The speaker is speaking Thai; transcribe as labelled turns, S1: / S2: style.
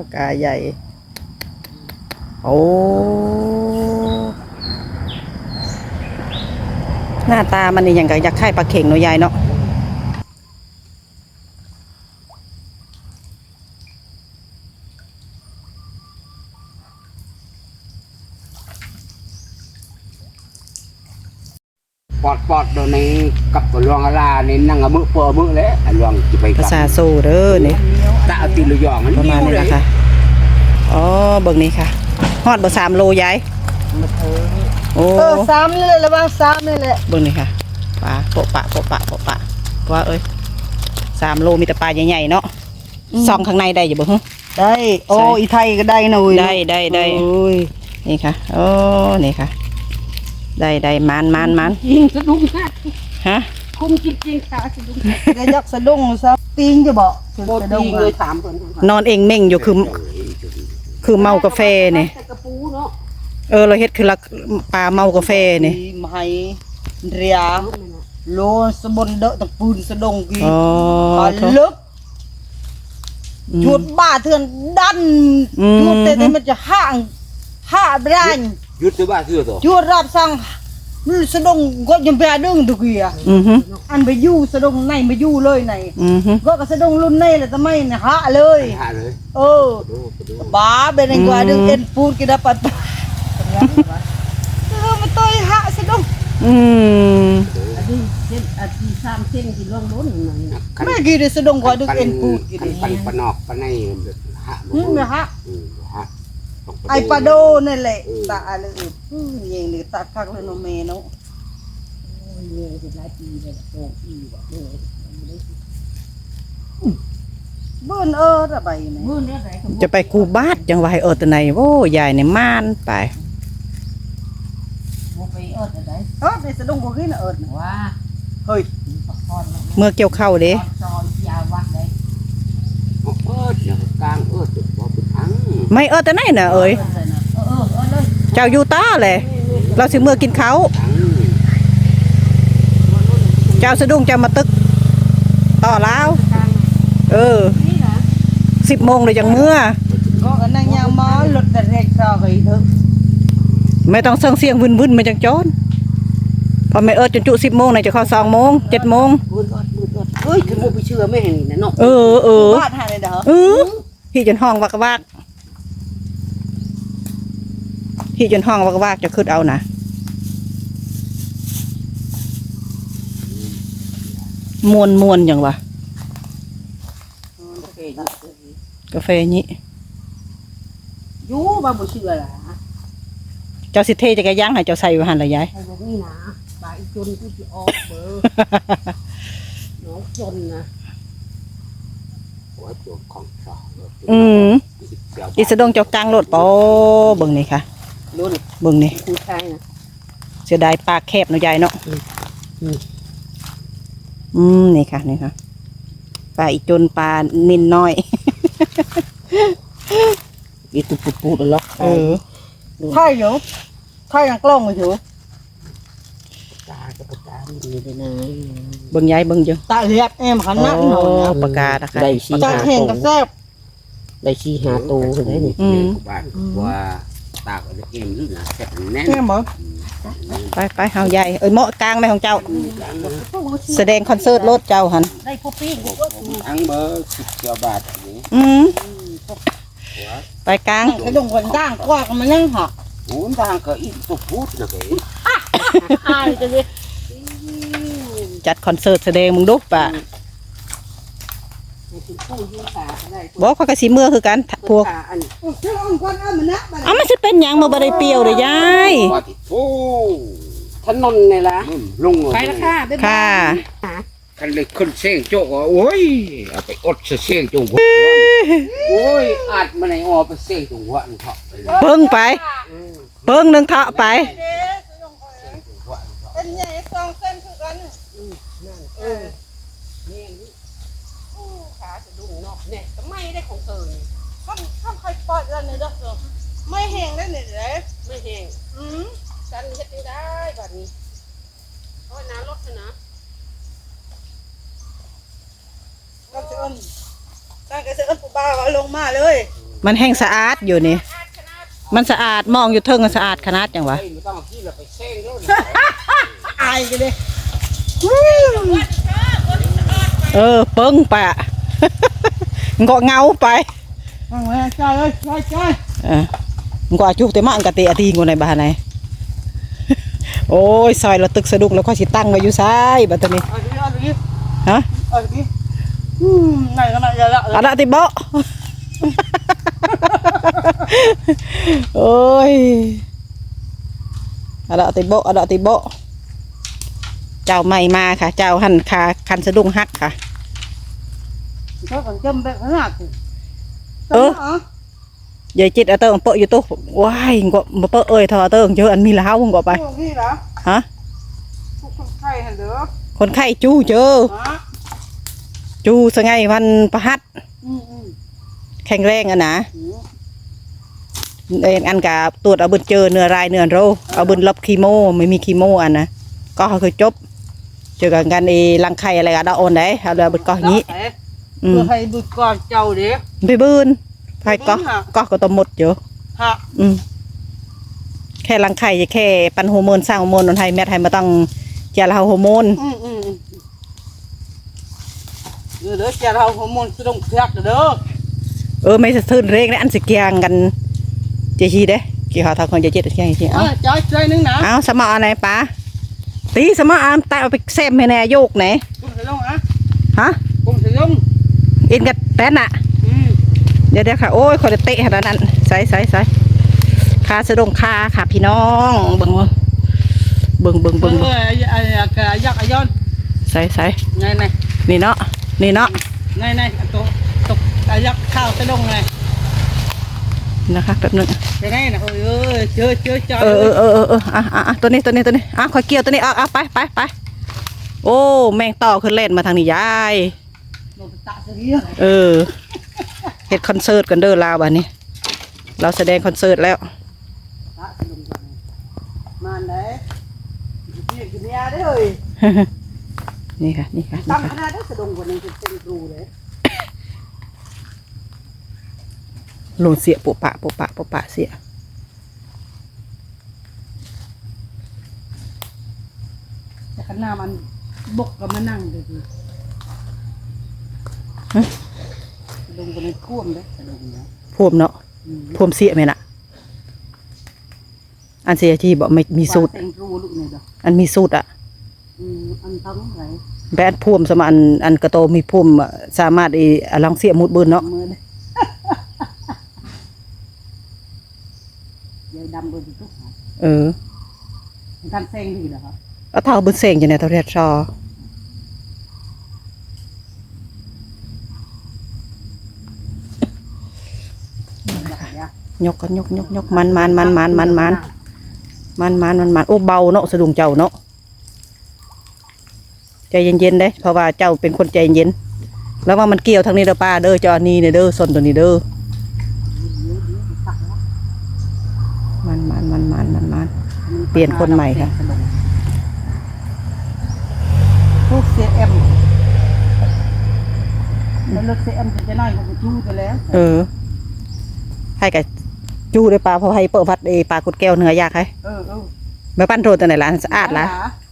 S1: ปากกาใหญ่ โอ้ หน้าตามันนี่อย่างกับยักษ์ไข่ปลาเข่งเนาะยายเนาะ
S2: ปอดปอดเดี๋ยวนี้กับตัวหลวงอาลานี่นั่งเอามือเปอมือแล้วอันหลวงจะไป
S1: ภาษาโซเด้อนี่
S2: ตาเอาตีลูกยองมัน
S1: ประมาณนี้
S2: เลย
S1: นะคะอ๋อเบิ่งนี่ค่ะฮอดบ่สามโลยายโอ้
S3: เออซ้ำนี่เลยระวังซ้ำนี่แหละ
S1: เบิ่งนี่ค่ะปลาโปะปะโปะปะโปะปะว่าเอ้ยสามโลมีแต่ปลาใหญ่ๆเนาะซองข้างในได้อยู่บ่ฮึ
S3: ได้ โอ้
S1: ใช่
S3: อีไทยก็ได้หน่อย
S1: ได้ได้ได้
S3: โอ้ย
S1: นี่ค่ะโอ้นี่ค่ะ ได้ได้มานมานมาน
S4: ยิงสะดุ้งค่ะ
S1: ฮะ
S4: คุมจริงๆค่ะสะดุ้ง
S3: กระยักสะดุ้งซ้ำตีงจะบอก
S4: โบตีเลยถามเพิ่น
S1: นอนเองเม่งอยู่คือคือเมากาแฟนี่
S4: แต่กระปูเนาะ
S1: เออเราเฮ็ดคือลักปลาเมากาแฟนี่
S3: ไม้เรียโลสะบนเดอะตะปูนสะดงกี
S1: อ๋อ
S3: ปลา
S1: โถ่
S3: ลึก
S1: อืม
S3: จุดบ้าเถื่อนดัน
S1: อืม
S3: จุดแต่นี่มันจะห่างห่าบราน
S2: ยุดตัวบ้าเสื้อตัว
S3: จุดรับสั่ง มันสะดงก็ยังไปดึงตุกี้อะ
S1: อือฮึ
S3: อันไปอยู่สะดงในไปอยู่เลยใน
S1: อือฮึ
S3: ก็กระสะดงรุ่นในแหละทำไมเนี่ยฮะเลย
S2: หาเลย
S3: เออ
S2: ดูดู
S3: บ้าเป็นไงกว่าดึงเอ็นปูดกินได้ปัดเออมันต่อยฮะสะดง
S1: อืม
S4: อันนี้เส้นอันที่สามเส้นที่ล่วงล้นนั่นน่ะ
S3: ไม่กี่ได้สะดงกว่าดึงเอ็นปูดกิน
S2: ปันปันปันออกปันในหะ
S3: นี่นะฮะ
S2: อืมฮะตก
S3: ไอปลาโดนั่นแหละตาอะไร อืมยังนี่ตาคักเลยโนเมเนาะ
S4: โอ้ยเนี่ยเป็นหลายปีเลยโตอีว่ะเออ
S3: เบิ้นเออระบายนี่
S4: มื้อนี้ไหนก็บ่
S1: จะไปกูบาดจังว่าให้เออแตะไหนโว้ยายนี่ม่านไป
S4: บ่ไปเอิ้นอะไร
S3: เออในสะดงกว่ากินเอิด
S4: ว่า
S3: เฮ้ย
S4: ปักพร
S1: เมื่อเกี่ยวเข้าวเด้
S4: ซอยยาวัดได้
S2: เอิดเนี่ยกลางเอิดบ่เป็นทั้ง
S1: ไม่เออแต่ไหนน่ะเอ้ย
S4: เออเลย
S1: เจ้าอยู่ต้าเลยเราสิเมื่อกินเขาว
S2: ทั้ง
S1: เจ้าสะดุ้งเจ้ามาตึก ต่อแล้ว
S4: กลาง
S1: เออ
S4: นี่นะ
S1: สิบโมงเลยจังเมื่อ
S3: ก็กันนั่งยางมอรถแต่เร็กซอก็อีเถอะ
S1: ไม่ต้องเสียงเสียงวุ่นวุ่นๆมาจังจอนพอไม่เออจนจุสิบโมงไหนจะเข้าสองโมงเจ็ดโมง
S4: มืดอดมืดอดเฮ้ยคือบ่ไปเชื่อแม่งนี่นะเนาะ
S1: เออเออ
S3: บ้านหาเลยเด้อ
S1: เออพี่จนห้องวักวาก พี่จนห้องวักวากจะขึ้นเอานะมวนมวนอย่างวะ
S4: โอเคอยู่
S1: กาแฟนี้
S4: อยู่บ่บ่เชื่อล่ะ
S1: เจ้าสิเทจะกระย่างให้เจ้าใส่ไว้หันละยาย
S4: ไอ้พวกนี้นะบายจนกูจะออกเบอร์น้องจนนะ
S2: หัวตัวของสอง
S1: อืม
S2: เดี๋ยว
S1: อีสะดงเจ้ากลางรถปอเบิ่งนี่ค่ะ
S4: รุ่น
S1: เบิ่งนี่
S4: ผู้ชายนะ
S1: เสียดายปากแคบเนาะยายเนาะ
S4: อืม
S1: อืมนี่ค่ะนี่ค่ะปลาอีจนปลานินน้อย
S4: อีตุปูปูดล็อก
S1: เออ
S3: ไทยอยู่ไทยยังกล้องอยู่
S4: ตาจะประจานดีเลยนะ
S1: เบิ่งยายเบิ่งเยอะ
S3: ตาเรียบเอ็มขันนักหน่อย
S1: โอ้ปากกานะคะ
S4: ได้ชี
S3: ตา
S4: หา
S3: แห้ง
S4: โต
S3: กับแซ่บ
S4: ได้ชีหาโตเห็นไหมนี่
S1: อืม
S2: บ้านว่า ตากอะไรเอ็มหรือนะแค่แน่น
S3: แม่หมอ
S1: ไปไปเฮายายเอ้ยเหมาะกลางไหมของเจ้า แสดงคอนเสิร์ตรถเจ้าหัน
S4: ได้พวกปิ้ง
S2: ทั้งเบอร์สิบเก้าบาทอันนี้
S1: อืมไปกลาง
S3: กระดงคนด่างกว่ากันมันยังหอก
S2: โอ้ยทางก็อีกตัวพูดนะเก๋
S4: อ่านจะเลย
S1: จัดคอนเสิร์ตแสดงมึงดูป่ะ
S4: เป็นผู้ยุ่งขาได้
S1: บอกเขากระสีเมื่อคือกันพวก
S4: ขาอัน
S3: เจ้าอ่อนคนเอามันนะบัด
S1: เอ้ามันสิเป็นหยังมาบ่ได้เปรียวเลยยาย
S2: ว่าที่โอ้
S4: ถนนนี่ละ
S2: นุ่มลง
S4: ไปละค่ะบ๊ายบาย
S1: ค่ะ
S2: คันเลยขึ้นเสียงโจ๊กว่าโอ้ยเอาไปอดเสียงจงหัวโอ้ยอัดมาในออไปเสียงจงหัวอันเถาะไปเลย
S1: เพิ่งไป เพิ่งหนึงเถาะไป
S3: เป็นใหญ่สองเส้นคือกัน
S4: เออนี่ขาจะดุ้งเนาะเนี่ยทำไมได้ ของเธอนี่
S3: ข้ามข้ามใครปล่อยกันเนี่ยเด้อไม่แห้งได้เนี่ยเด้
S4: ไม่แห้ง
S3: อืม
S4: ฉันเฮ็ดได้แบบนี้เพราะน้ำลดนะ
S3: ก็จะเอิ้นตั้งแต่จะเอิ้นปูบ้าว่าลงมาเลย
S1: มันแห้งสะอาดอยู่นี่ มันสะอาดมองอยู่เทิงก็สะอาดขนาดจังวะ
S2: เฮ้ยไม่ต้องเอาขี้เราไปเส้งแล้วนะ
S3: อายกันเลย
S1: เออ เปิ้งไปอะ
S3: ngọ ngáo phải? Ờ, trời ơi trời trời. Ờ. À. ngọ chú
S1: mạng cả tệ thì ngồi này bà này. Ôi xoài là tức sơ đục là có chỉ tăng vào chú sai bà tôi ờ, này hả? Ở đã thì bọ ôi à, ở đã thì bộ ở đó thì bộ chào mày mà ค่ะ
S3: chào หัน
S1: ค่ะคันสะดุ้งฮักค่ะ
S3: เขาก็
S1: จ
S3: ม
S1: แบบหักเออ vậy chị đã tưởng bợ vô tôi wow ngọ mà bợ ơi thò tưởng chứ ăn mi láo không ngọ bài พวกนี้เหรอ hả กคไปฮะคนไข้จู้เจอ
S3: ฮะ
S1: จู้สไงวันประหัดแข็งแรงอะนะ
S3: อื
S1: เอ็นอันกับตรวจเอาเบุญเจอเนื้อรายเนื้อโรเอาเบุญรับคีโมไม่มีคีโมอันนะก็คือจบเจอกันกันเอรังไข่อะไรก็ได้โอนได้เอาเลยอาเบุญก็อย่างนี้
S3: Đó, thế.
S1: อืม
S3: Vừa hay bụt con trâu đấy
S1: ไปบืนไปก็
S3: บืนค่ะ
S1: ก็ก็ต้องหมดเยอะ
S3: hả
S1: อืมแค่รังไข่แค่ปันฮอร์โมนสร้างฮอร์โมนนนไทยแม่ไทยมาต้องเจาเราฮอร์โมน
S3: ừ ừ ừ. rồi đó chè rau hormone sẽ đông thiệt rồi đó
S1: เออไม่สะทืนเร่งและอันสิเกียงกันเจชีเด้กี่หาทางคนเจเจ็ดเกียงชีเอ้า
S3: à, trái trái nứng nè
S1: เอาสมออะไรปะตีสมออามตายเอาไปแซมให้แน่โยกไหน
S3: cùng thể đông hả
S1: ฮะ
S3: cùng thể đông
S1: อินกับแตนอะ
S3: ừ
S1: เดี๋ยวเดี๋ยวค่ะ โอ้ยคนเตะขนาดนั้นใส่ใส่ใส่คาสะดงคาค่ะพี่น้องเบิ่งว่าเบิ่งเบิ่งเบิ่ง
S3: Ơ,
S1: เบิ่ง
S3: à, à, à, à, giặc à, John.
S1: ใส่ใส่
S3: này này
S1: นี่เนาะนี่เนาะ
S3: này này tổ tổ à, giặc khao sẽ đông này
S1: นะคะแป๊บหนึง
S3: cái này là ôi ơi chơi chơi chơi
S1: เออเออเออเออเอออะอะอะตัวนี้ตัวนี้ตัวนี้อะคอยเกี่ยวตัวนี้เอาเอาไปไปไปโอ้แมงต่อขึ้นเล่นมาทางนี้ยาย เออเฮ็ดคอนเสิร์ตกันเด้อลาวบัดนี้ เราแสดงคอนเสิร์ตแล้ว
S3: tạ sẽ đông rồi màn đấy cái cái nhà đấy ơi
S1: นี่ค่ะ นี่ค่ะนี่
S3: tăng
S1: ค่ะ
S3: cái này đấy sẽ đông của mình trên rù đấy
S1: โลนเสียปุปะปุปะปุปะเสีย
S3: แต่ขนาดมันบกกับมันนั่งเลย ดิลงไปในท่วมเลยลงนะ
S1: พวมเนาะพวมเสียไหมน่ะ อันเสียที่บอกไม่มีสูตร
S3: เต็งรูลูกเนี่ยเด้อ
S1: อันมีสูตรอะ
S3: อืมอันทั้งไหน
S1: แบดพวมสมาอันอันกระโตมีพวมอะสามารถไอ้อะลังเสียมุดเบินเนาะ
S3: มือเลย ยายดำเบอร์ทุกหา
S1: เออ
S3: ท่านเซ็งดีเหรอครับ
S1: เอาเท่าเบินเสงจังได๋เท่าเรียดชอา ยกกันยกยกยกมันมันมันมันมันมันมันมันมันมันโอ้เบาเนาะสะดุงเจ้าเนาะใจเย็นๆเด้เพราะว่าเจ้าเป็นคนใจเย็น แล้วว่ามันเกี่ยวทางนี้เด้อป้าเด้อเจ้าอันนี้เนี่ยเด้อส้นตัวนี้เด้อมันมันมันมันมันมันเปลี่ยนคนใหม่ค่ะ
S3: พวกเซเอ็มแล้วรถเซเอ็มจะน้อยกว่าจูไปแล้ว
S1: เออให้กับ จู้ด้วยปลาเพราะให้เปิดพัดเอปลากุดแก้วเนื้อยากให้
S3: เออเออ
S1: มาปั้นโทษตัวไหนล่ะสะอาดละ
S3: ห